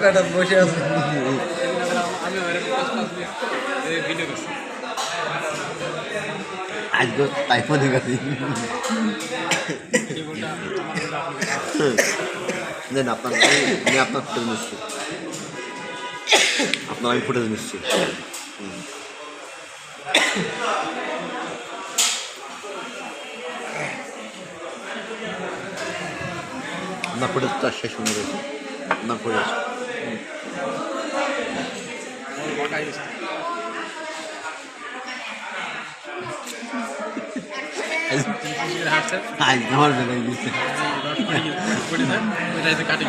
বেটা বসে আছে। আজকে তাই মনে করি দেন আপনার আমি আপনার আপনার আমি ফুটেজ নিচ্ছি। আপনার ফুটেজটা শেষ হয়ে গেছে আপনার ফুটেজ আমার বেলায় কাটিং